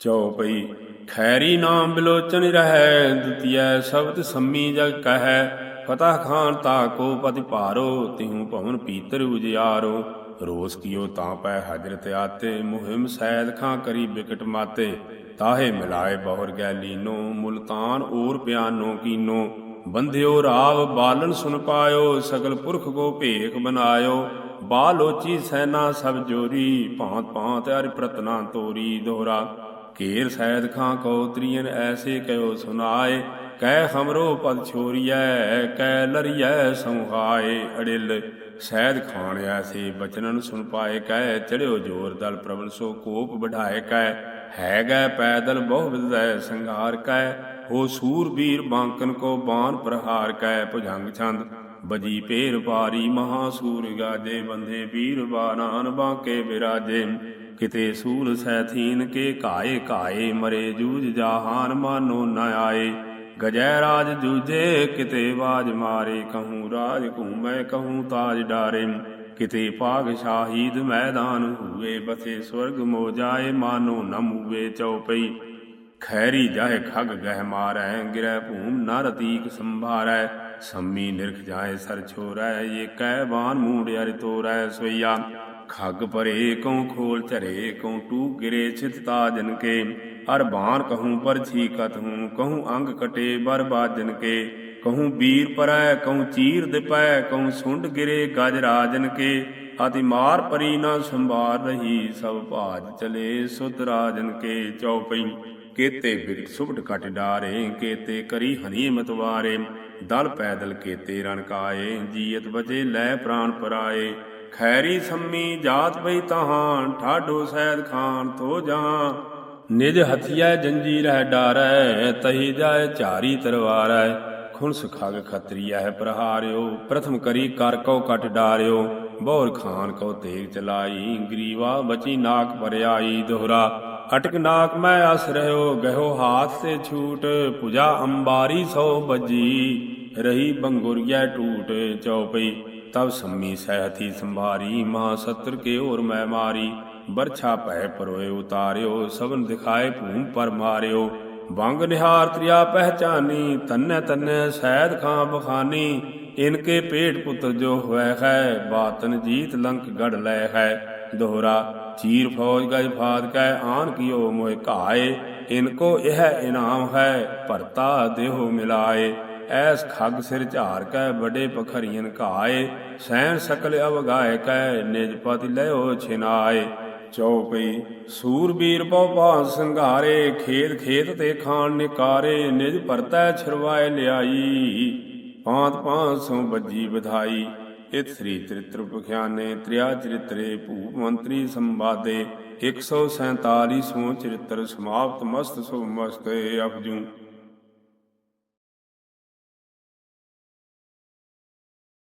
ਚਉਪਈ ਖੈਰੀ ਨਾਮ ਬਿਲੋਚਨ ਰਹੈ, ਦੁਤੀਐ ਸ਼ਬਦ ਸੰਮੀ ਜਗ ਕਹੈ। ਫਤਹ ਖਾਨ ਤਾ ਕੋ ਪਤਿ ਭਾਰੋ, ਤਿਹੂ ਭਵਨ ਪੀਤਰ ਉਜਿਆਰੋ। ਰੋਸ ਕੀਓ ਤਾਂ ਪੈ ਹਜਰਤ ਆਤੇ, ਮੁਹਿਮ ਸੈਦ ਖਾਂ ਕਰੀ ਬਿਕਟ ਮਾਤੇ। ਤਾਹੇ ਮਿਲਾਏ ਬਹੁਰ ਗੈ ਲੀਨੋ ਮੁਲਤਾਨ ਔਰ ਪਿਆਨੋ ਕੀਨੋ। ਬੰਧਿਓ ਰਾਵ ਬਾਲਨ ਸੁਨ ਪਾਇਓ, ਸਗਲ ਪੁਰਖ ਕੋ ਭੇਖ ਬਨਾਇਓ। ਬਾਲੋਚੀ ਸੈਨਾ ਸਭ ਜੋਰੀ ਭਾਂਤ ਭਾਂਤ ਹਰਿ ਪ੍ਰਤਨਾ ਤੋਰੀ ਦੋਹਰਾ ਘੇਰ ਸੈਦ ਖਾਂ ਕੋ ਤ੍ਰਿਯਨ ਐਸੇ ਕਹਿਓ ਸੁਨਾਏ, ਕਹਿ ਹਮਰੋ ਪਦ ਛੋਰੀਐ, ਕਹਿ ਲਰੀਐ ਸੰਹਾਏ। ਅੜਿਲ ਸੈਦ ਖਾਨ ਐਸੇ ਬਚਨਨ ਸੁਨ ਪਾਏ, ਕਹਿ ਚੜਿਓ ਜੋਰ ਦਲ ਪ੍ਰਬਲ ਸੋ ਕੋਪ ਵਢਾਏ, ਕਹਿ ਹੈ ਗੈ ਪੈਦਲ ਬਹੁ ਵਿਦੈ ਸੰਘਾਰ, ਕਹਿ ਹੋ ਸੂਰਬੀਰ ਬਾਂਕਨ ਕੋ ਬਾਣ ਪ੍ਰਹਾਰ, ਕਹਿ ਭੁਜੰਗ ਛੰਦ ਬਜੀ ਪੇਰ ਪਾਰੀ ਮਹਾਸੂਰ ਗਾਜੇ ਬੰਦੇ ਵੀਰ ਬਾਨਾਨ ਬਾਂਕੇ ਬਿਰਾਜੇ। ਕਿਤੇ ਸੂਲ ਸੈਥੀਨ ਕੇ ਘਾਏ ਘਾਏ, ਮਰੇ ਜੂਝ ਜਾਹਾਨ ਮਾਨੋ ਨ ਆਏ। ਗਜੈ ਰਾਜ ਜੂਝੇ ਕਿਤੇ ਬਾਜ ਮਾਰੇ, ਕਹੂੰ ਰਾਜ ਘੂਮੈ ਕਹੂੰ ਤਾਜ ਡਾਰੇ। ਕਿਤੇ ਪਾਗ ਸ਼ਾਹੀਦ ਮੈਦਾਨ ਹੂਏ ਬਸੇ ਸਵਰਗ ਮੋ ਜਾਏ, ਮਾਨੋ ਨ ਮੂਵੇ ਚਉਪਈ। ਖੈਰੀ ਜਾਏ ਖਗ ਗਹਿ ਮਾਰੈ, ਗਿਰੈ ਭੂਮ ਨਰ ਤੀਕ ਸੰਭਾਰੈ। ਸੰਮੀ ਨਿਰਖ ਜਾਏ ਸਰ ਛੋਰੈ ਇਹ ਕਹਿ ਬਾਨ ਤੋਰੈ ਸੋਈਆ ਖਗ ਪਰੇ ਕਉ ਖੋਲ ਝਰੇ, ਕਉ ਟੂ ਗਿਰੇ ਚਿਤ ਤਾਜਨ ਕੇ ਹਰ ਬਾਣ ਕਹੂੰ ਪਰ ਛੀਕਤ ਹੂੰ, ਕਹੂੰ ਅੰਗ ਕਟੇ ਬਰ ਬਾਜਨ ਕੇ। ਕਹੂੰ ਵੀਰ ਪਰੈ, ਕਹੂੰ ਚੀਰ ਦਿਪੈ, ਕਹੂੰ ਸੁੰਡ ਗਿਰੇ ਗਜ ਰਾਜਨ ਕੇ। ਅਤਿ ਮਾਰ ਪਰੀ ਨਾ ਸੰਭਾਰ ਰਹੀ, ਸਭ ਭਾਜ ਚਲੇ ਸੁਤ ਰਾਜਨ ਕੇ। ਚਉਪਈ ਕੇਤੇ ਬਿਗਟ ਸੁਭਟ ਕਟ ਡਾਰੇ, ਕੇਤੇ ਕਰੀ ਹਨੀ ਮਤਵਾਰੇ ਦਲ ਪੈਦਲ ਕੇਤੇ ਰਣ ਕਾਏ ਬਜੇ ਲੈ ਪ੍ਰਾਨ ਪਰਾਏ। ਖੈਰੀ ਸੰਮੀ ਜਾਤ ਪਈ ਤਹਾਂ ਠਾਡੋ ਸੈਦ ਖਾਨ ਤੋ ਜਾਂ ਨਿਜ ਹਥਿਆ ਜੰਜੀਰ ਹੈ ਡਾਰੈ, ਤਹੀ ਜਾਏ ਝਾਰੀ ਤਰਵਾਰੈ ਖੁਨਸ ਖਗ ਖਤਰੀਆ ਪ੍ਰਹਾਰਿਓ, ਪ੍ਰਥਮ ਕਰੀ ਕਰ ਕਉ ਕਟ ਡਾਰਿਓ। ਬੌਰ ਖਾਨ ਕਉ ਤੇਗ ਚਲਾਈ, ਗਰੀਵਾ ਬਚੀ ਨਾਕ ਪਰਿਆਈ ਦੋਹਰਾ। ਅਟਕ ਨਾਕ ਮੈਂ ਅਸ ਰਹਿਓ, ਗਹਿਓ ਹਾਥ ਤੇ ਛੂਟ, ਪੁਜਾ ਅੰਬਾਰੀ ਸੋ ਬੱਜੀ। ਰਹੀ ਬੰਗੁਰਿਆ ਟੂਟ ਚਉਪਈ ਤਬ ਸੰਮੀ ਸਹਿਤੀ ਸੰਭਾਰੀ, ਮਹਾ ਸਤਰ ਕੇ ਔਰ ਮੈਂ ਮਾਰੀ। ਬਰਛਾ ਭੈ ਪਰੋਏ ਉਤਾਰਿਓ ਸਭਨ ਦਿਖਾਏ ਭੂਮ ਪਰ ਮਾਰਿਓ। ਵੰਗ ਨਿਹਾਰ ਤ੍ਰਿਆ ਪਹਿਚਾਨੀ, ਤੰਨੇ ਤੰਨੇ ਸੈਦ ਖਾਂ ਬਖਾਨੀ। ਇਨਕੇ ਪੇਟ ਪੁੱਤਰ ਜੋ ਹੋਇ ਹੈ, ਬਾਤਨ ਜੀਤ ਲੰਕ ਗੜ ਲੈ ਹੈ। ਦੋਹਰਾ, ਚੀਰ ਫੌਜ ਗਜ ਫਾਦ ਕੈ ਆਨ ਕੀਓ ਮੋਇ ਘਾਏ ਇਨਕੋ ਇਹ ਇਨਾਮ ਹੈ, ਭਰਤਾ ਦੇਹੋ ਮਿਲਾਏ। ਐਸ ਖੱਗ ਸਿਰ ਝਾਰ ਕੈ ਬੜੇ ਪਖਰੀਨ ਘਾਏ। ਸੈਨ ਸਕਲ ਅਵਗਾਏ ਕੈ ਨਿਜ ਪਤਿ ਲਿਓ ਛਿਨਾਏ। ਚਉਪਈ ਸੂਰਬੀਰ ਬਹੁ ਭਾਂ ਸੰਘਾਰੇ, ਖੇਤ ਖੇਤ ਤੇ ਖਾਨ ਨਿਕਾਰੇ, ਨਿਜ ਪਰਤੈ ਛਰਵਾਏ ਲਿਆਈ। ਪਾਂਤ ਪਾਂਤ ਸੋ ਬੱਜੀ ਵਿਧਾਈ। ਇਤ ਸ੍ਰੀ ਚਰਿਤ੍ਰ ਪਖਿਆਨੇ ਤ੍ਰਿਆ ਚਰਿਤਰੇ ਭੂਪ ਮੰਤਰੀ ਸੰਵਾਦੇ 147 ਸੋ ਚਰਿਤ੍ਰ ਸਮਾਪਤ ਮਸਤ ਸੋ ਮਸਤ ਅਪਜੂ।